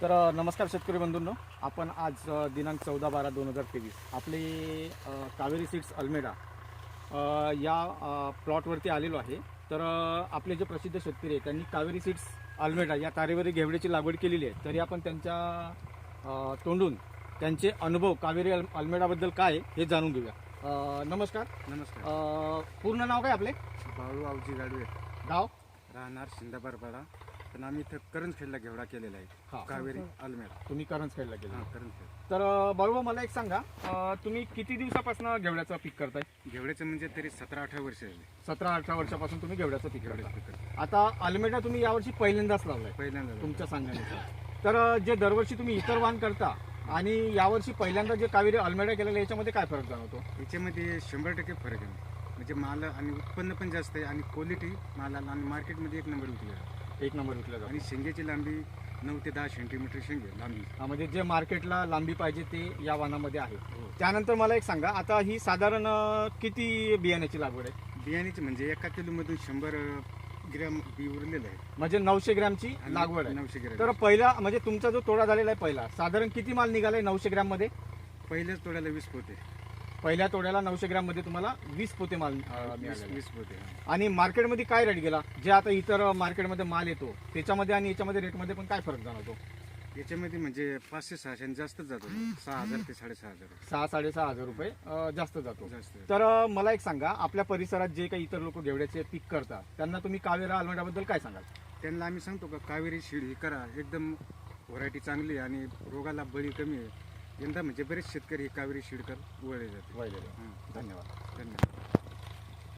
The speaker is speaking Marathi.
तर नमस्कार शेतकरी बंधूंनो. आपण आज दिनांक चौदा बारा दोन हजार तेवीस आपले कावेरी सीड्स अल्मेडा या प्लॉटवरती आलेलो आहे. तर आपले जे प्रसिद्ध शेतकरी आहेत त्यांनी कावेरी सीड्स अल्मेडा या तारेवरी घेवड्याची लागवड केलेली आहे. तरी आपण त्यांच्या तोंडून त्यांचे अनुभव कावेरी अल अल्मेडाबद्दल काय आहे हे जाणून घेऊया. नमस्कार. नमस्कार. पूर्ण नाव काय आपले? बाळू आवजी गाडवे. गाव? राहणार शिंदाबरपाडा पण आम्ही इथं करंजखेडला घेवडा केलेला हा. आहे कावेरी अलमेडा तुम्ही करंजखेडला गेले हा करंजखेड तर अ, बाळूबा मला एक सांगा अ, तुम्ही किती दिवसापासून घेवड्याचं पीक करताय? घेवड्याचं म्हणजे तरी सतरा अठरा वर्ष झाली. सतरा अठरा वर्षापासून तुम्ही घेवड्याचं पीक घेवड्याचं करता पीक करतो. आता अल्मेडा तुम्ही यावर्षी पहिल्यांदाच लावलाय पहिल्यांदा झालं. तुमच्या सांगण्यानुसार. तर अ, जे दरवर्षी तुम्ही इतर वाहन करता आणि यावर्षी पहिल्यांदा जे कावेरी अल्मेडा केलेलं याच्यामध्ये काय फरक जाणवतो? याच्यामध्ये शंभर टक्के फरक आहे. म्हणजे माल आणि उत्पन्न पण जास्त आहे आणि क्वालिटी मालाला आणि मार्केटमध्ये एक नंबर विकली आहे. एक नंबर विकला जातो. आणि शेंगेची लांबी नऊ ते दहा सेंटीमीटर शेंगे लांबी. हा, म्हणजे जे मार्केटला लांबी पाहिजे ते या वाहनामध्ये आहे. हो. त्यानंतर मला एक सांगा आता ही साधारण अ, किती बियाण्याची लागवड आहे? बियाण्याची म्हणजे एका किलोमधून शंभर अं, ग्रॅम बी उरलेलं आहे. म्हणजे नऊशे ग्रॅमची आणि लागवड आहे. नऊशे ग्रॅम. तर पहिला म्हणजे तुमचा जो तोडा झालेला आहे पहिला साधारण किती माल निघालाय नऊशे ग्रॅममध्ये पहिल्याच तोड्याला वीस पोते. पहिल्या तोड्याला नऊशे ग्रॅममध्ये तुम्हाला वीस पोते माल अ, वीस मिळालेला आहे. वीस पोते. आणि मार्केटमध्ये काय रेट गेला? जे आता इतर मार्केटमध्ये माल येतो त्याच्यामध्ये आणि याच्यामध्ये रेटमध्ये पण काय फरक जाणवतो? याच्यामध्ये म्हणजे पाचशे सहाशे जास्तच जातो. सहा हजार ते साडेसहा हजार. सहा साडेसहा हजार रुपये अ, जास्त जातो. जास्त तर अ, मला एक सांगा आपल्या परिसरात जे काही इतर लोक घेवड्याचे पीक करतात त्यांना तुम्ही कावेरा अल्मंडाबद्दल काय सांगाल? त्यांना आम्ही सांगतो का कावेरी शिड ही करा एकदम व्हरायटी चांगली आहे आणि रोगाला बळी कमी आहे. यंदा म्हणजे बरेच शेतकरी कावेरी शिडकर वळले जाते वैलेले. हां. धन्यवाद धन्यवाद